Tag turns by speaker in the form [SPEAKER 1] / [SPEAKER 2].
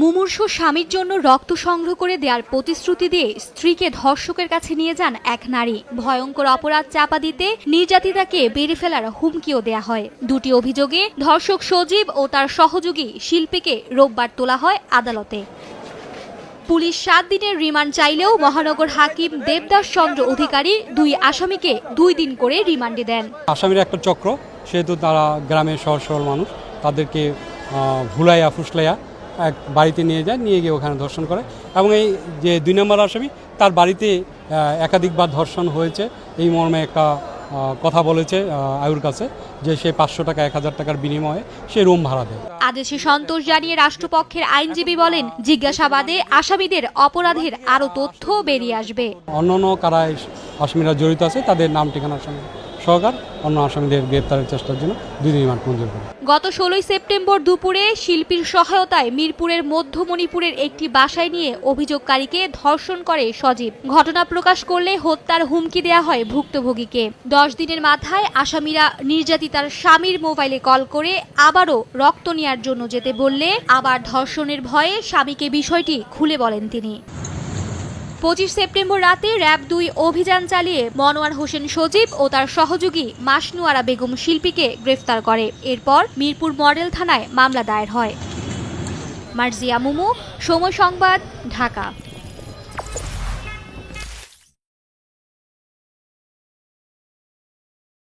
[SPEAKER 1] মুমূর্ষু স্বামীর জন্য রক্ত সংগ্রহ করে দেওয়ার প্রতিশ্রুতি দিয়ে স্ত্রীকে ধর্ষকের কাছে নিয়ে যান এক নারী। ভয়ঙ্কর অপরাধ চাপা দিতে নির্যাতিতাকে বেড়ে ফেলার হুমকিও দেয়া হয়। দুটি অভিযোগে ধর্ষক সজীব ও তার সহযোগী শিল্পীকে রোববার তোলা হয় আদালতে। পুলিশ সাত দিনের রিমান্ড চাইলেও মহানগর হাকিম দেবদাস চন্দ্র অধিকারী দুই আসামিকে দুই দিন করে রিমান্ডে দেন।
[SPEAKER 2] আসামির একটা চক্র, সেহেতু তারা গ্রামের সহজ সরল মানুষ। তাদেরকে ভুলাইয়া ফুসলাইয়া এক বাড়িতে নিয়ে যায় নিয়ে গিয়ে ওখানে ধর্ষণ করে। এবং এই যে দুই নম্বর আসামি তার বাড়িতে একাধিকবার ধর্ষণ হয়েছে। এই মর্মে একটা কথা বলেছে আয়ুর কাছে যে সে পাঁচশো টাকা এক হাজার টাকার বিনিময়ে সে রুম ভাড়া দেয়।
[SPEAKER 1] আদেশে সন্তোষ জানিয়ে রাষ্ট্রপক্ষের আইনজীবী বলেন জিজ্ঞাসাবাদে আসামিদের অপরাধের আরও তথ্য বেরিয়ে আসবে।
[SPEAKER 2] অন্য অন্য কারা আসামিরা জড়িত আছে তাদের নাম ঠিকানার সঙ্গে। সহকার অন্য আসামিদের গ্রেপ্তারের চেষ্টার জন্য দুই রিমান্ড মঞ্জুর করে।
[SPEAKER 1] গত ষোলোই সেপ্টেম্বর দুপুরে শিল্পীর সহায়তায় মিরপুরের মধ্য মণিপুরের একটি বাসায় নিয়ে অভিযোগকারীকে ধর্ষণ করে সজীব। ঘটনা প্রকাশ করলে হত্যার হুমকি দেয়া হয় ভুক্তভোগীকে। দশ দিনের মাথায় আসামিরা নির্যাতিতার স্বামীর মোবাইলে কল করে আবারও রক্ত নেওয়ার জন্য যেতে বললে আবার ধর্ষণের ভয়ে স্বামীকে বিষয়টি খুলে বলেন তিনি। পঁচিশ সেপ্টেম্বর রাতে র্যাব দুই অভিযান চালিয়ে মনোয়ার হোসেন সজীব ও তার সহযোগী মাসনুয়ারা বেগম শিল্পীকে গ্রেফতার করে। এরপর মিরপুর মডেল থানায় মামলা দায়ের হয়। মার্জিয়া মুমু, সময় সংবাদ, ঢাকা।